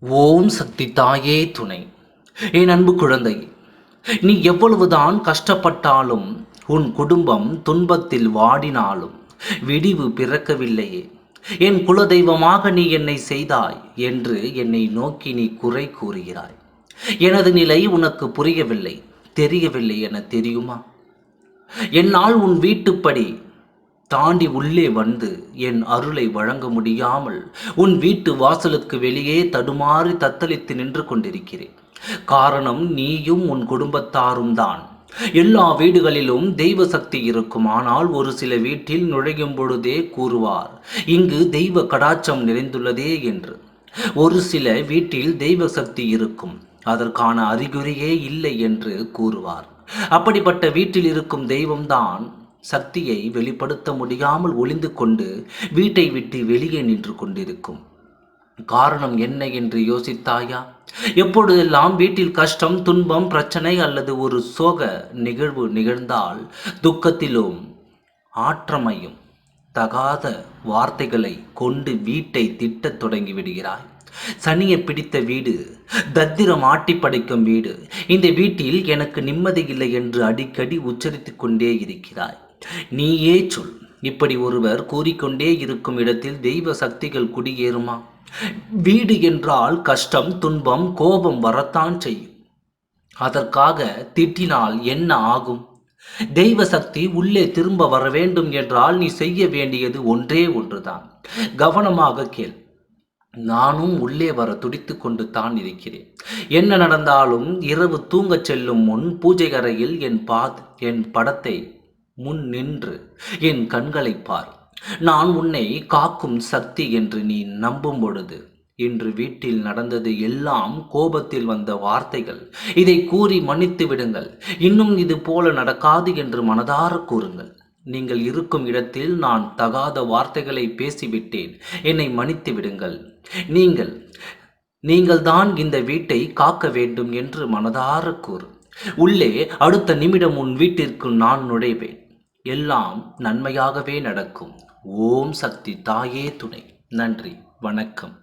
ஓம் சக்தி தாயே துணை. என் அன்பு குழந்தை நீ எவ்வளவுதான் கஷ்டப்பட்டாலும் உன் குடும்பம் துன்பத்தில் வாடினாலும் விடிவு பிறக்கவில்லையே. என் குலதெய்வமாக நீ என்னை செய்தாய் என்று என்னை நோக்கி நீ குறை கூறுகிறாய். எனது நிலை உனக்கு புரியவில்லை தெரியவில்லை என தெரியுமா? என்னால் உன் வீட்டுப்படி தாண்டி உள்ளே வந்து என் அருளை வழங்க முடியாமல் உன் வீட்டு வாசலுக்கு வெளியே தடுமாறி தத்தளித்து நின்று கொண்டிருக்கிறேன். காரணம் நீயும் உன் குடும்பத்தாரும் தான். எல்லா வீடுகளிலும் தெய்வ சக்தி இருக்கும். ஆனால் ஒரு சில வீட்டில் நுழையும் பொழுதே கூறுவார் இங்கு தெய்வ கடாச்சம் நிறைந்துள்ளதே என்று. ஒரு சில வீட்டில் தெய்வ சக்தி இருக்கும். அதற்கான அறிகுறியே இல்லை என்று கூறுவார். அப்படிப்பட்ட வீட்டில் இருக்கும் தெய்வம்தான் சக்தியை வெளிப்படுத்த முடியாமல் ஒளிந்து கொண்டு வீட்டை விட்டு வெளியே நின்று கொண்டிருக்கும். காரணம் என்ன என்று யோசித்தாயா? எப்பொழுதெல்லாம் வீட்டில் கஷ்டம் துன்பம் பிரச்சனை அல்லது ஒரு சோக நிகழ்வு நிகழ்ந்தால் துக்கத்திலும் ஆற்றமையும் தகாத வார்த்தைகளை கொண்டு வீட்டை திட்டத் தொடங்கி விடுகிறாய். சனியை பிடித்த வீடு தத்திரம் ஆட்டி படைக்கும் வீடு. இந்த வீட்டில் எனக்கு நிம்மதி இல்லை என்று அடிக்கடி உச்சரித்துக் கொண்டே இருக்கிறாய். நீயே சொல். இப்படி ஒருவர் கூறிக்கொண்டே இருக்கும் இடத்தில் தெய்வ சக்திகள் குடியேறுமா? வீடு என்றால் கஷ்டம் துன்பம் கோபம் வரத்தான் செய்யும். அதற்காக திட்டினால் என்ன ஆகும்? தெய்வ சக்தி உள்ளே திரும்ப வர வேண்டும் என்றால் நீ செய்ய வேண்டியது ஒன்றே ஒன்றுதான். கவனமாக கேள். நானும் உள்ளே வர துடித்து கொண்டு தான் இருக்கிறேன். என்ன நடந்தாலும் இரவு தூங்கச் செல்லும் முன் பூஜை அறையில் என் பாத் என் படத்தை முன் நின்று என் கண்களை பார். நான் உன்னை காக்கும் சக்தி என்று நீ நம்பும் பொழுது இன்று வீட்டில் நடந்தது எல்லாம் கோபத்தில் வந்த வார்த்தைகள். இதை கூறி மன்னித்து விடுங்கள். இன்னும் இது போல நடக்காது என்று மனதார கூறுங்கள். நீங்கள் இருக்கும் இடத்தில் நான் தகாத வார்த்தைகளை பேசிவிட்டேன். என்னை மன்னித்து விடுங்கள். நீங்கள் நீங்கள்தான் இந்த வீட்டை காக்க வேண்டும் என்று மனதார கூறு. உள்ளே அடுத்த நிமிடம் உன் வீட்டிற்கு நான் நுழைவேன். எல்லாம் நன்மையாகவே நடக்கும். ஓம் சக்தி தாயே துணை. நன்றி. வணக்கம்.